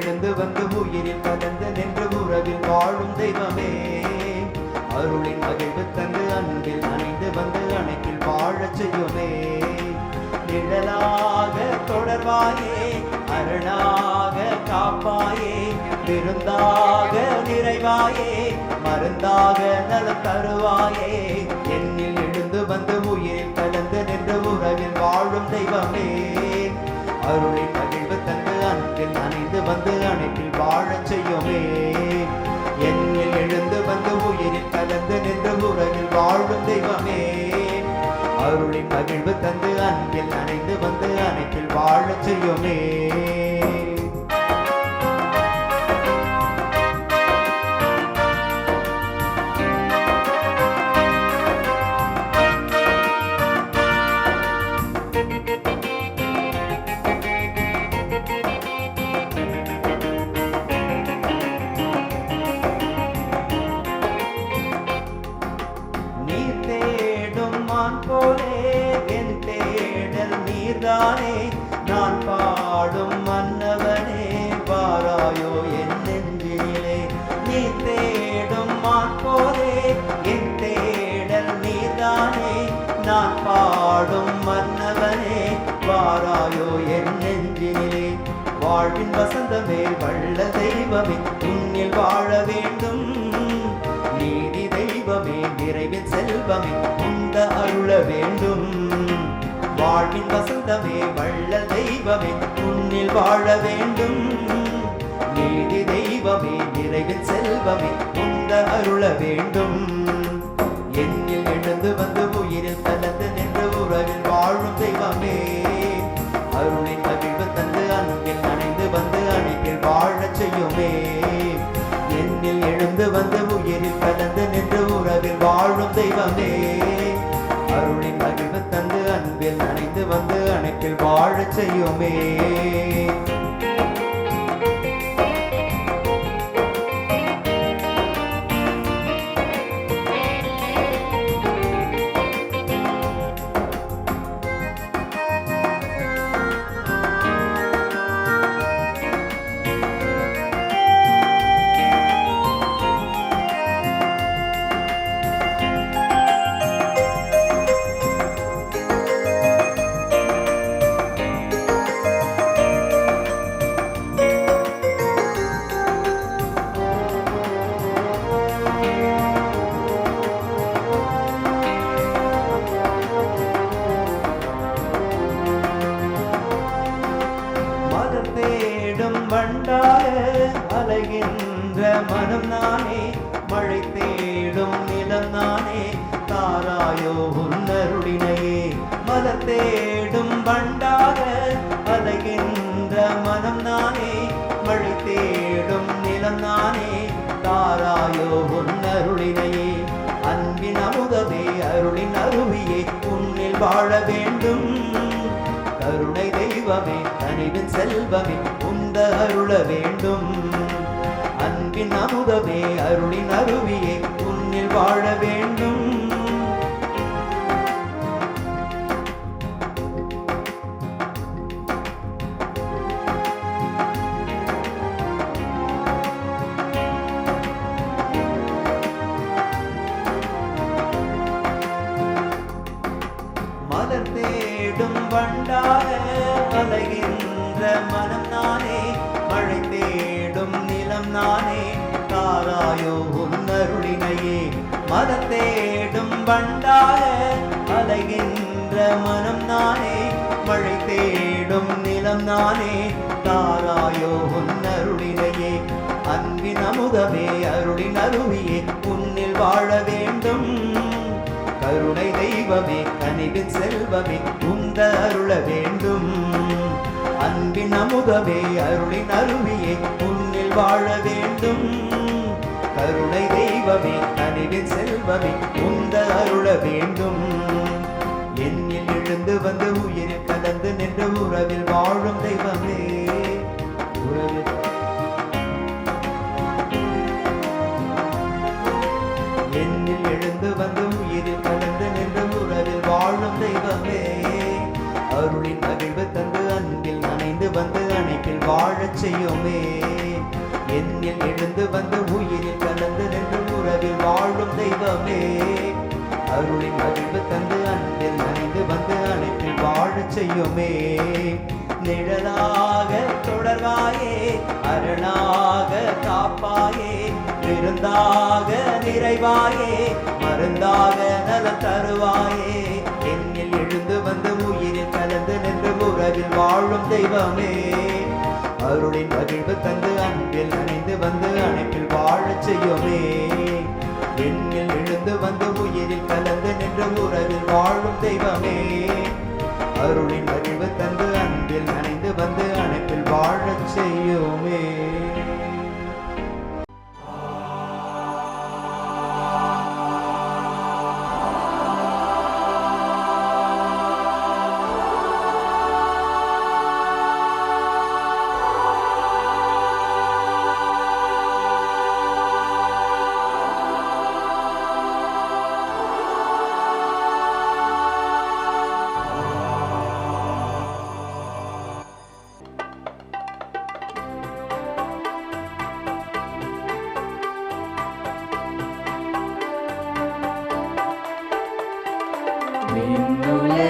எழுந்து வந்து உயிரில் பதந்து நின்ற உறவில் வாழும் தெய்வமே. அருளின் மகிழ்வு தந்து அன்பில் நனைந்து வந்து அணைப்பில் வாழச் செய்யுமே. நிழலாக தொடர்வாயே அரணாக காப்பாயே விருந்தாக நிறைவாயே மருந்தாக நலம் தருவாயே. என்னில் எழுந்து வந்து உயிரில் கலந்து நின்று உறவில் வாழும் தெய்வமே. அருளின் மகிழ்வு அணைந்து வந்து அணைப்பில் வாழச் செய்யுமே. என்னில் எழுந்து வந்து உயிரில் கலந்து நின்று உறவில் வாழும் தெய்வமே. அருளின் மகிழ்வு தந்து அன்பில் அணைந்து வந்து அணைப்பில் வாழச் செய்யுமே. நீ தேடும் மான் என் தேடல் நீர்தானே நான் பாடும் மன்னவனே வாராயோ என் நெஞ்சிலே. வாழ்வின் வசந்தமே வள்ள தெய்வமே உன்னில் வாழ வேண்டும். நீதி தெய்வமே நிறைவின் செல்வமே உந்த அருள வேண்டும். வாழ்வின் வசந்தமே வள்ள தெய்வமே உன்னில் வாழ வேண்டும். நீதி தெய்வமே நிறைவில் செல்வமே உந்த அருள வேண்டும். என்னில் எழுந்து வந்து உயிரில் கலந்து நின்று உறவில் வாழும் தெய்வமே அருளின் மகிழ்வு தந்து அன்பில் நனைந்து வந்து அணைப்பில் வாழச் செய்யுமே. என்னில் எழுந்து வந்து உயிரில் கலந்து நின்று உறவில் வாழும் தெய்வமே அருளின் மகிழ்வு தந்து அன்பில் நனைந்து வந்து அணைப்பில் வாழச் செய்யுமே. மனம் நானே மழை தேடும் நிலம் நானே தாராயோ உன்னருளினையே. மலர் தேடும் பண்டாக அலைகின்ற மனம் நானே மழை தேடும் நிலம் நானே தாராயோ உன்னருளினையே. அன்பின் அமுதவே அருளின் அருவியே உன்னில் வாழ வேண்டும். கருணை தெய்வமே கனிவின் செல்வமே உந்த அருள வேண்டும். அன்பின் அமுதமே அருளின் அருவியே உன்னில் வாழ வேண்டும். தேடும் அலைகின்ற மனம் நானே மழை தேடும் நிலம் நானே தாராயோ உன்னருளினையே அன்பின் அமுதமே அருளின் அருவியே உன்னில் வாழ வேண்டும். கருணை தெய்வமே கனிவின் செல்வமே உந்த அருள வேண்டும். அன்பின் அமுதமே அருளின் அருவியே உன்னில் வாழ வேண்டும். கருணை தெய்வமே கனிவின் செல்வமே உந்த அருள வேண்டும். என்னில் எழுந்து வந்து உயிரில் கலந்து நின்ற உறவில் வாழும் தெய்வமே. உறவில் என்னில் எழுந்து வந்து உயிரில் கலந்து நின்று உறவில் வாழும் தெய்வமே. அருளின் மகிழ்வு தந்து அன்பில் நனைந்து வந்து அணைப்பில் வாழச் செய்யுமே. என்னில் எழுந்து வந்து உயிரில் கலந்து நின்று உறவில் வாழும் தெய்வமே. அருளின் மகிழ்வு தந்து அன்பில் நனைந்து வந்து அனைத்தில் வாழச் செய்யுமே. நிழலாக தொடர்வாயே அருளாக காப்பாயே விருந்தாக நிறைவாயே மருந்தாக நலம் தருவாயே. என்னில் எழுந்து வந்து உயிரில் கலந்து நின்று உறவில் வாழும் தெய்வமே. அருளின் மகிழ்வு தந்து அன்பில் அணைந்து வந்து அணைப்பில் வாழச் செய்யுமே. எண்ணில் எழுந்து வந்து உயிரில் கலந்து நின்று உறவில் வாழும் தெய்வமே. அருளின் மகிழ்வு தந்து அன்பில் அணைந்து வந்து அணைப்பில் வாழச் செய்யுமே. നിന്നുലേ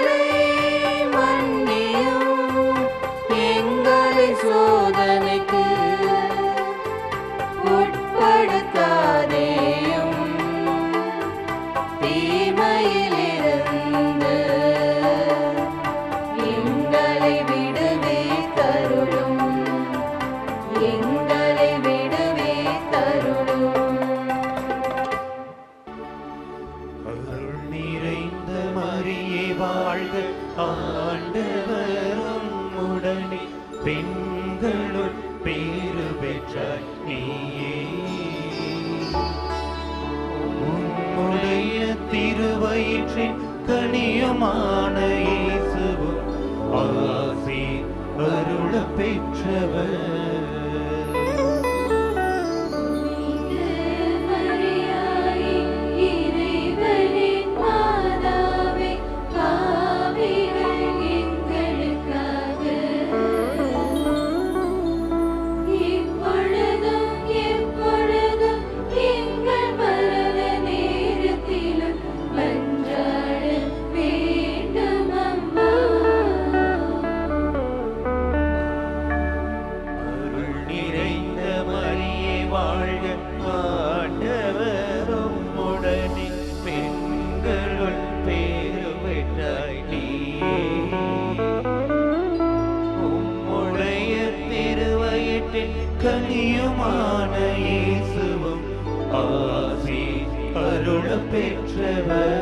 Amen.